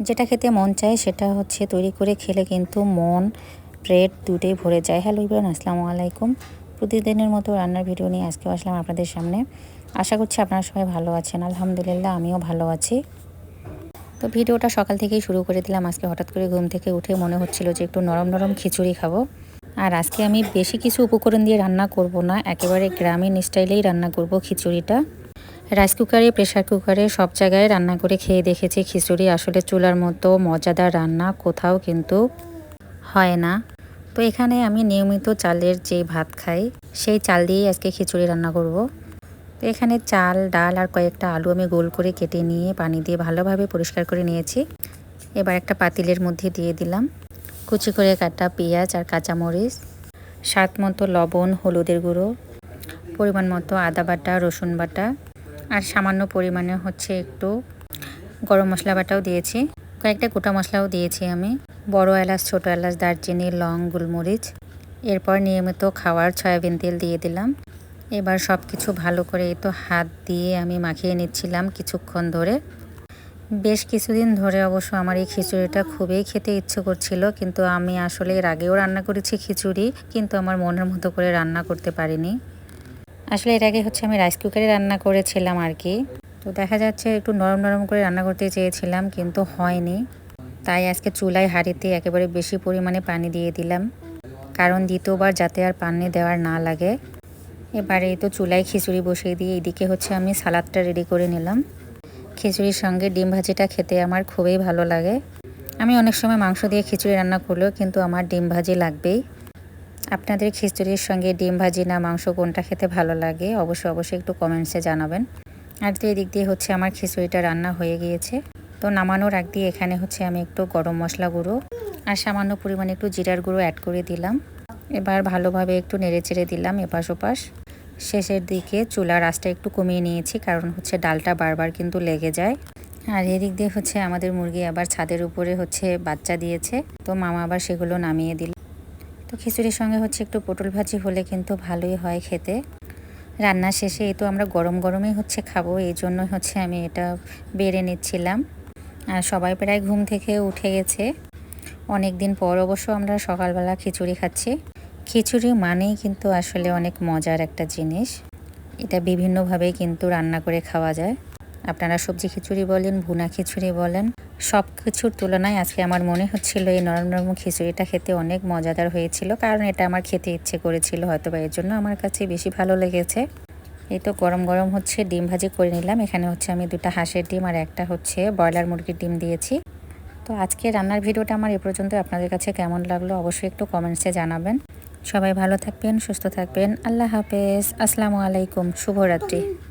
যেটা খেতে মন চায় সেটা হচ্ছে তৈরি করে খেলে কিন্তু মন, পেট দুটোই ভরে যায়। হ্যালো ইব্রান আসসালামু আলাইকুম। প্রতিদিনের মতো রান্নার ভিডিও নিয়ে আজকে আসলাম আপনাদের সামনে। আশা করছি আপনারা সবাই ভালো আছেন। আলহামদুলিল্লাহ, আমিও ভালো আছি। তো ভিডিওটা সকাল থেকেই শুরু করে দিলাম। আজকে হঠাৎ করে ঘুম থেকে উঠে মনে হচ্ছিল যে একটু নরম নরম খিচুড়ি খাব। আর আজকে আমি বেশি কিছু উপকরণ দিয়ে রান্না করব না। একেবারে গ্রামীণ স্টাইলেই রান্না করব খিচুড়িটা। রাইস কুকারে প্রেশার কুকারে সব জায়গায় রান্না করে খেয়ে দেখেছি খিচুড়ি। আসলে চুলার মতো মজাদার রান্না কোথাও কিন্তু হয় না। তো এখানে আমি নিয়মিত চালের যে ভাত খাই, সেই চাল দিয়েই আজকে খিচুড়ি রান্না করব। তো এখানে চাল, ডাল আর কয়েকটা আলু আমি গোল করে কেটে নিয়ে পানি দিয়ে ভালোভাবে পরিষ্কার করে নিয়েছি। এবার একটা পাতিলের মধ্যে দিয়ে দিলাম। কুচি করে কাটা পেঁয়াজ আর কাঁচামরিচ, স্বাদ মতো লবণ, হলুদের গুঁড়ো, পরিমাণ মতো আদা বাটা, রসুন বাটা আর সামান্য পরিমাণে হচ্ছে একটু গরম মশলা বাটাও দিয়েছি। কয়েকটা গোটা মশলাও দিয়েছি আমি। বড় এলাচ, ছোটো এলাচ, দারচিনি, লং, গোলমরিচ। এরপর নিয়মিত খাওয়ার সয়াবিন তেল দিয়ে দিলাম। এবার সব কিছু ভালো করে এই তো হাত দিয়ে আমি মাখিয়ে নিচ্ছিলাম কিছুক্ষণ ধরে। বেশ কিছুদিন ধরে অবশ্য আমার এই খিচুড়িটা খুবই খেতে ইচ্ছে করছিল, কিন্তু আমি আসলে এর আগেও রান্না করেছি খিচুড়ি, কিন্তু আমার মনের মতো করে রান্না করতে পারিনি। আসলে এর আগে হচ্ছে আমি রাইস কুকারে রান্না করেছিলাম আর কি তো দেখা যাচ্ছে একটু নরম নরম করে রান্না করতে চেয়েছিলাম, কিন্তু হয়নি। তাই আজকে চুলায় হাঁড়িতে একেবারে বেশি পরিমাণে পানি দিয়ে দিলাম। কারণ দ্বিতীয়বার যাতে আর পানি দেওয়ার না লাগে। এবারে তো চুলায় খিচুড়ি বসিয়ে দিয়ে এদিকে হচ্ছে আমি সালাদটা রেডি করে নিলাম। খিচুড়ির সঙ্গে ডিম ভাজিটা খেতে আমার খুবই ভালো লাগে। আমি অনেক সময় মাংস দিয়ে খিচুড়ি রান্না করলেও কিন্তু আমার ডিম ভাজি লাগবেই। আপনাদের খিচুড়ির সঙ্গে ডিম ভাজি না মাংস কোনটা খেতে ভালো লাগে, অবশ্যই অবশ্যই একটু কমেন্টসে জানাবেন। আর তো এদিক দিয়ে হচ্ছে আমার খিচুড়িটা রান্না হয়ে গিয়েছে। তো নামানোর আগ দিয়ে এখানে হচ্ছে আমি একটু গরম মশলা গুঁড়ো আর সামান্য পরিমাণে একটু জিরার গুঁড়ো অ্যাড করে দিলাম। এবার ভালোভাবে একটু নেড়ে চেড়ে দিলাম এপাশ ওপাশ। শেষের দিকে চুলার আঁচটা একটু কমিয়ে নিয়েছি, কারণ হচ্ছে ডালটা বারবার কিন্তু লেগে যায়। আর এদিক দিয়ে হচ্ছে আমাদের মুরগি আবার ছাদের উপরে হচ্ছে বাচ্চা দিয়েছে। তো মামা আবার সেগুলো নামিয়ে দিল। তো খিচুড়ির সঙ্গে হচ্ছে একটু পটল ভাজি হলে কিন্তু ভালোই হয় খেতে। রান্না শেষে এই তো আমরা গরম গরমই হচ্ছে খাব, এই জন্য হচ্ছে আমি এটা বেড়ে নিচ্ছিলাম। আর সবাই প্রায় ঘুম থেকে উঠে গেছে। অনেক দিন পর অবশ্য আমরা সকালবেলা খিচুড়ি খাচ্ছি। খিচুড়ি মানেই কিন্তু আসলে অনেক মজার একটা জিনিস। এটা বিভিন্নভাবেই কিন্তু রান্না করে খাওয়া যায়। আপনারা সবজি খিচুড়ি বলেন, ভুনা খিচুড়ি বলেন সব কিছুর তুলনায় আজকে আমার মনে হচ্ছিল এই নরম নরম খিচুড়িটা খেতে অনেক মজাদার হয়েছিল। কারণ এটা আমার খেতে ইচ্ছে করেছিল হয়তো বা এর জন্য আমার কাছে বেশি ভালো লেগেছে। এই তো গরম গরম হচ্ছে, ডিম ভাজি করে নিলাম। এখানে হচ্ছে আমি দুটা হাঁসের ডিম আর একটা হচ্ছে ব্রয়লার মুরগির ডিম দিয়েছি। তো আজকে রান্নার ভিডিওটা আমার এ পর্যন্ত। আপনাদের কাছে কেমন লাগল অবশ্যই একটু কমেন্টসে জানাবেন। সবাই ভালো থাকবেন, সুস্থ থাকবেন। আল্লাহ হাফেজ। আসসালামু আলাইকুম। শুভরাত্রি।